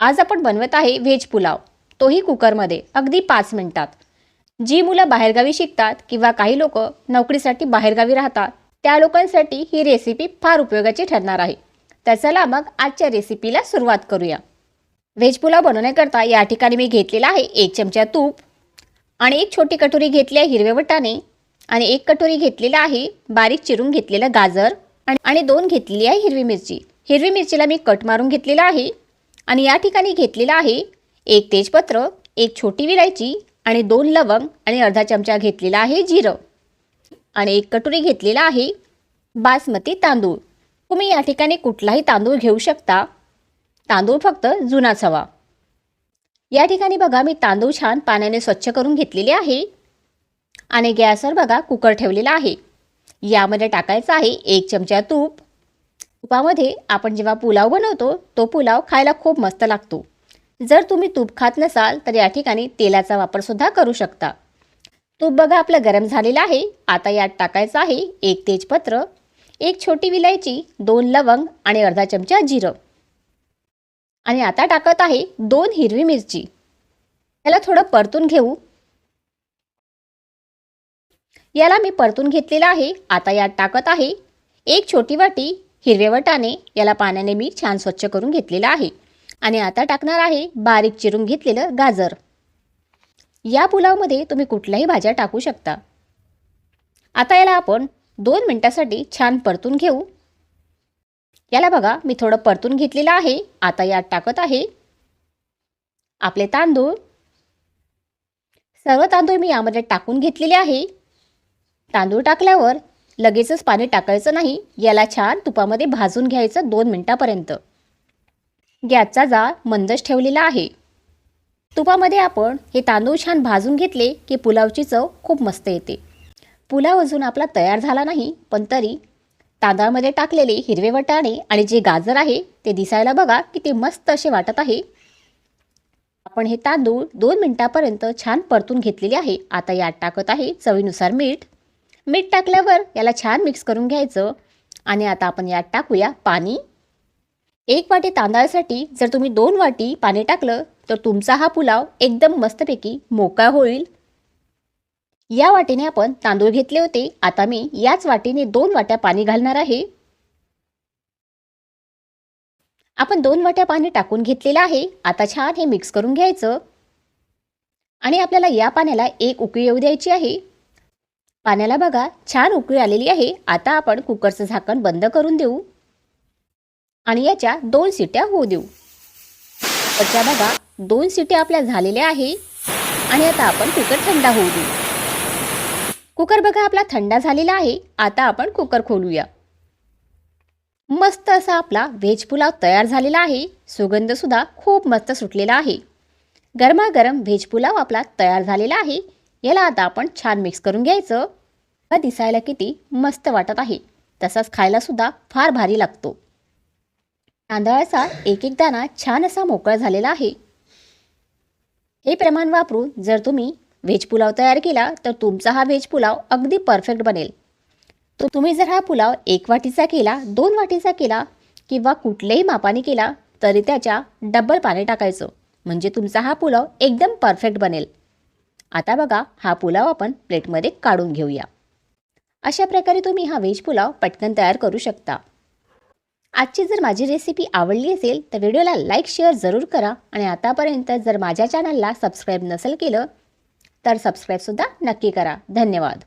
आज आपण बनवत आहे व्हेज पुलाव. तोही कुकरमध्ये अगदी पाच मिनिटात. जी मुलं बाहेरगावी शिकतात किंवा काही लोक नोकरीसाठी बाहेरगावी राहतात त्या लोकांसाठी ही रेसिपी फार उपयोगाची ठरणार आहे. तर चला मग आजच्या रेसिपीला सुरुवात करूया. व्हेज पुलाव बनवण्याकरता या ठिकाणी मी घेतलेला आहे एक चमचा तूप आणि एक छोटी कटोरी घेतली आहे हिरवे वटाणे आणि एक कटोरी घेतलेला आहे बारीक चिरून घेतलेलं गाजर आणि आणि दोन घेतलेली आहे हिरवी मिरची. हिरवी मिरचीला मी कट मारून घेतलेला आहे. आणि या ठिकाणी घेतलेलं आहे एक तेजपत्र एक छोटी विलायची आणि दोन लवंग आणि अर्धा चमचा घेतलेला आहे जिरं. आणि एक कटोरी घेतलेला आहे बासमती तांदूळ. तुम्ही या ठिकाणी कुठलाही तांदूळ घेऊ शकता. तांदूळ फक्त जुनाच हवा या ठिकाणी बघा मी तांदूळ छान पाण्याने स्वच्छ करून घेतलेले आहे. आणि गॅसवर बघा कुकर ठेवलेला आहे. यामध्ये टाकायचं आहे एक चमचा तूप तुपामध्ये आपण जेव्हा पुलाव बनवतो तो पुलाव खायला खूप मस्त लागतो. जर तुम्ही तूप खात नसाल तर या ठिकाणी तेलाचा वापरसुद्धा करू शकता. तूप बघा आपलं गरम झालेलं आहे. आता यात टाकायचं आहे एक तेजपत्र एक छोटी विलायची दोन लवंग आणि अर्धा चमचा जिरं. आणि आता टाकत आहे दोन हिरवी मिरची. याला थोडं परतून घेऊ. याला मी परतून घेतलेलं आहे. आता यात टाकत आहे एक छोटी वाटी हिरवे वटाणे याला पाण्याने मी छान स्वच्छ करून घेतलेलं आहे. आणि आता टाकणार आहे बारीक चिरून घेतलेलं गाजर. या पुलावमध्ये तुम्ही कुठल्याही भाज्या टाकू शकता. आता याला आपण दोन मिनटासाठी छान परतून घेऊ. याला बघा मी थोडं परतून घेतलेलं आहे. आता यात टाकत आहे आपले तांदूळ. सर्व तांदूळ मी यामध्ये टाकून घेतलेले आहे. तांदूळ टाकल्यावर लगेचच पाणी टाकायचं नाही याला छान तुपामध्ये भाजून घ्यायचं दोन मिनटापर्यंत. गॅसचा जाळ मंदच ठेवलेला आहे. तुपामध्ये आपण हे तांदूळ छान भाजून घेतले की पुलावची चव खूप मस्त येते. पुलाव अजून आपला तयार झाला नाही पण तरी तांदळामध्ये टाकलेले हिरवे वटाणे आणि जे गाजर आहे ते दिसायला बघा की ते मस्त असे वाटत आहे. आपण हे तांदूळ दोन मिनटापर्यंत छान परतून घेतलेले आहे. आता यात टाकत आहे चवीनुसार मीठ. मीठ टाकल्यावर याला छान मिक्स करून घ्यायचं. आणि आता आपण यात टाकूया पाणी. एक वाटी तांदळासाठी जर तुम्ही दोन वाटी पाणी टाकलं तर तुमचा हा पुलाव एकदम मस्तपैकी मोकळा होईल. या वाटीने आपण तांदूळ घेतले होते. आता मी याच वाटीने दोन वाट्या पाणी घालणार आहे. आपण दोन वाट्या पाणी टाकून घेतलेलं आहे. आता छान हे मिक्स करून घ्यायचं. आणि आपल्याला या पाण्याला एक उकळी येऊ द्यायची आहे. पाण्याला बघा छान उकळी आलेली आहे. आता आपण कुकरचं झाकण बंद करून देऊ. आणि याच्या दोन सिट्या होऊ देऊ. त्याच्या बघा दोन सिट्या आपल्या झालेल्या आहे. आणि आता आपण कुकर थंडा होऊ देऊ. कुकर बघा आपला थंडा झालेला आहे. आता आपण कुकर खोलूया. मस्त असा आपला व्हेज पुलाव तयार झालेला आहे. सुगंधसुद्धा खूप मस्त सुटलेला आहे. गरमागरम व्हेज पुलाव आपला तयार झालेला आहे. याला आता आपण छान मिक्स करून घ्यायचं. हा दिसायला किती मस्त वाटत आहे. तसाच खायलासुद्धा फार भारी लागतो. तांदळाचा एक एक दाणा छान असा मोकळा झालेला आहे. हे प्रमाण वापरून जर तुम्ही व्हेज पुलाव तयार केला तर तुमचा हा व्हेज पुलाव अगदी परफेक्ट बनेल. तो तुम्ही जर हा पुलाव एक वाटीचा केला दोन वाटीचा केला किंवा कुठल्याही मापाने केला तरी त्याच्या डबल पाणी टाकायचं. म्हणजे तुमचा हा पुलाव एकदम परफेक्ट बनेल. आता बघा हा पुलाव आपण प्लेटमध्ये काढून घेऊया. अशा प्रकारे तुम्ही हा व्हेज पुलाव पटकन तयार करू शकता. आजची जर माझी रेसिपी आवडली असेल तर व्हिडिओला लाईक शेअर जरूर करा आणि आतापर्यंत जर माझ्या चॅनलला सबस्क्राईब नसेल केलं तर सबस्क्राईबसुद्धा नक्की करा. धन्यवाद.